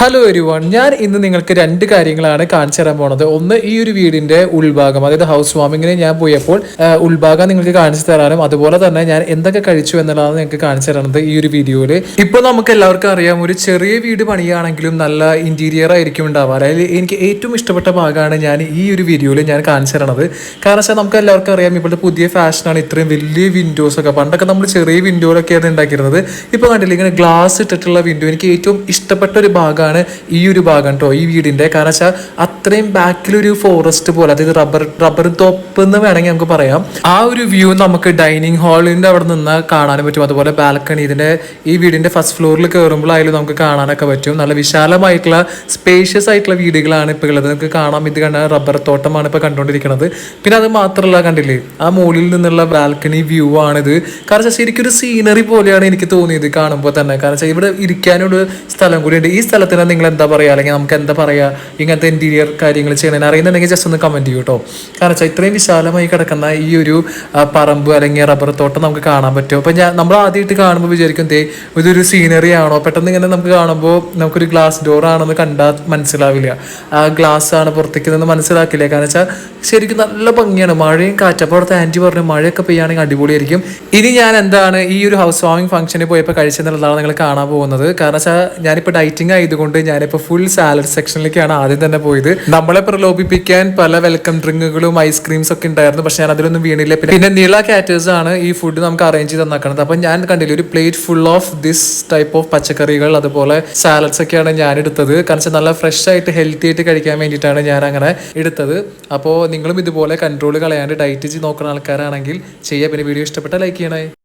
Hello everyone ഞാൻ ഇന്ന് നിങ്ങൾക്ക് രണ്ട് കാര്യങ്ങളാണ് കാണിച്ചു തരാൻ പോണത്. ഒന്ന് ഈ ഒരു വീടിന്റെ ഉൾഭാഗം അതായത് ഹൗസ് വാമിങ്ങിന് ഞാൻ പോയപ്പോൾ ഉൾഭാഗം നിങ്ങൾക്ക് കാണിച്ചു തരാനും അതുപോലെ തന്നെ ഞാൻ എന്തൊക്കെ കഴിച്ചു എന്നുള്ളതാണ് നിങ്ങൾക്ക് കാണിച്ചു തരുന്നത് ഈ ഒരു വീഡിയോയിൽ ഇപ്പോൾ നമുക്ക് എല്ലാവർക്കും അറിയാം ഒരു ചെറിയ വീട് പണിയാണെങ്കിലും നല്ല ഇന്റീരിയർ ആയിരിക്കും ഉണ്ടാവുക. അതായത് എനിക്ക് ഏറ്റവും ഇഷ്ടപ്പെട്ട ഭാഗമാണ് ഞാൻ ഈ ഒരു വീഡിയോയിൽ ഞാൻ കാണിച്ചു തരണത്. കാരണം വെച്ചാൽ നമുക്ക് എല്ലാവർക്കും അറിയാം ഇപ്പോഴത്തെ പുതിയ ഫാഷനാണ് ഇത്രയും വലിയ വിൻഡോസ് ഒക്കെ. പണ്ടൊക്കെ നമ്മൾ ചെറിയ വിൻഡോയിലൊക്കെയാണ് ഉണ്ടാക്കിയിരുന്നത്. ഇപ്പോൾ കണ്ടില്ല ഇങ്ങനെ ഗ്ലാസ് ഇട്ടിട്ടുള്ള വിൻഡോ എനിക്ക് ഏറ്റവും ഇഷ്ടപ്പെട്ട ഒരു ഭാഗമാണ് ഈ ഒരു ഭാഗം കേട്ടോ ഈ വീടിന്റെ കാരണം വെച്ചാൽ അത്രയും ബാക്കിലൊരു ഫോറസ്റ്റ് പോലെ അതായത് റബ്ബർ റബ്ബർ തോപ്പ് എന്ന് വേണമെങ്കിൽ നമുക്ക് പറയാം. ആ ഒരു വ്യൂ നമുക്ക് ഡൈനിങ് ഹാളിന്റെ അവിടെ നിന്ന് കാണാനും പറ്റും. അതുപോലെ ബാൽക്കണി ഇതിന്റെ ഈ വീടിന്റെ ഫസ്റ്റ് ഫ്ലോറിൽ കയറുമ്പോഴായാലും നമുക്ക് കാണാനൊക്കെ പറ്റും. നല്ല വിശാലമായിട്ടുള്ള സ്പേഷ്യസ് ആയിട്ടുള്ള വീടുകളാണ് ഇപ്പോൾ ഉള്ളത്. നമുക്ക് കാണാം ഇത് കണ്ട റബ്ബർ തോട്ടമാണ് ഇപ്പോൾ കണ്ടുകൊണ്ടിരിക്കുന്നത്. പിന്നെ അത് മാത്രമല്ല കണ്ടില്ലേ? ആ മുകളിൽ നിന്നുള്ള ബാൽക്കണി വ്യൂ ആണിത്. കാരണം വെച്ചാൽ ശരിക്കും ഒരു സീനറി പോലെയാണ് എനിക്ക് തോന്നിയത് കാണുമ്പോൾ തന്നെ. കാരണം വെച്ചാൽ ഇവിടെ ഇരിക്കാനൊരു സ്ഥലം കൂടിയുണ്ട് ഈ സ്ഥലത്തിന് നിങ്ങൾ എന്താ പറയുക അല്ലെങ്കിൽ നമുക്ക് എന്താ പറയുക ഇങ്ങനത്തെ ഇന്റീരിയർ കാര്യങ്ങൾ ചെയ്യണതിന് അറിയുന്നുണ്ടെങ്കിൽ ജസ്റ്റ് ഒന്ന് കമന്റ് ചെയ്യൂ കേട്ടോ കാരണം വെച്ചാൽ ഇത്രയും വിശാലമായി കിടക്കുന്ന ഈ ഒരു പറമ്പ് അല്ലെങ്കിൽ റബ്ബർ തോട്ടം നമുക്ക് കാണാൻ പറ്റും. അപ്പം ഞാൻ നമ്മൾ ആദ്യമായിട്ട് കാണുമ്പോൾ വിചാരിക്കും ദേ ഇതൊരു സീനറി ആണോ? പെട്ടെന്ന് ഇങ്ങനെ നമുക്ക് കാണുമ്പോൾ നമുക്കൊരു ഗ്ലാസ് ഡോർ ആണെന്ന് കണ്ടാൽ മനസ്സിലാവില്ല. ആ ഗ്ലാസ് ആണ് പുറത്തേക്ക് നിന്ന് മനസ്സിലാക്കില്ല. കാരണം വെച്ചാൽ ശരിക്കും നല്ല ഭംഗിയാണ്. മഴയും കാറ്റ. അപ്പോൾ അവിടുത്തെ ആന്റി പറഞ്ഞു മഴയൊക്കെ പെയ്യാണെങ്കിൽ അടിപൊളിയായിരിക്കും. ഇനി ഞാൻ എന്താണ് ഈ ഒരു ഹൗസ് വാമിങ് ഫംഗ്ഷനിൽ പോയപ്പോൾ കഴിച്ചെന്നുള്ളതാണ് നിങ്ങൾ കാണാൻ പോകുന്നത്. കാരണം വെച്ചാൽ ഞാനിപ്പോൾ ഡൈറ്റിംഗ് ആയതുകൊണ്ട് ഞാനിപ്പോൾ ഫുൾ സാലഡ് സെക്ഷനിലേക്കാണ് ആദ്യം തന്നെ പോയത്. നമ്മളെ പ്രലോഭിപ്പിക്കാൻ പല വെൽക്കം ഡ്രിങ്കുകളും ഐസ്ക്രീംസ് ഒക്കെ ഉണ്ടായിരുന്നു. പക്ഷെ ഞാൻ അതിലൊന്നും വീണില്ല. പിന്നെ നീള കാറ്റേഴ്സ് ആണ് ഈ ഫുഡ് നമുക്ക് അറേഞ്ച് ചെയ്ത് തന്നേക്കണത്. അപ്പം ഞാൻ കണ്ടില്ല ഒരു plate full of this type of പച്ചക്കറികൾ അതുപോലെ സാലഡ്സ് ഒക്കെയാണ് ഞാൻ എടുത്തത്. കാരണം നല്ല ഫ്രഷ് ആയിട്ട് ഹെൽത്തി ആയിട്ട് കഴിക്കാൻ വേണ്ടിയിട്ടാണ് ഞാൻ അങ്ങനെ എടുത്തത്. അപ്പോൾ നിങ്ങളും ഇതുപോലെ കൺട്രോൾ കളയാണ്ട് ഡയറ്റ് ചെയ്ത് നോക്കുന്ന ആൾക്കാരാണെങ്കിൽ ചെയ്യുക പിന്നെ വീഡിയോ ഇഷ്ടപ്പെട്ട ലൈക്ക് ചെയ്യണേ.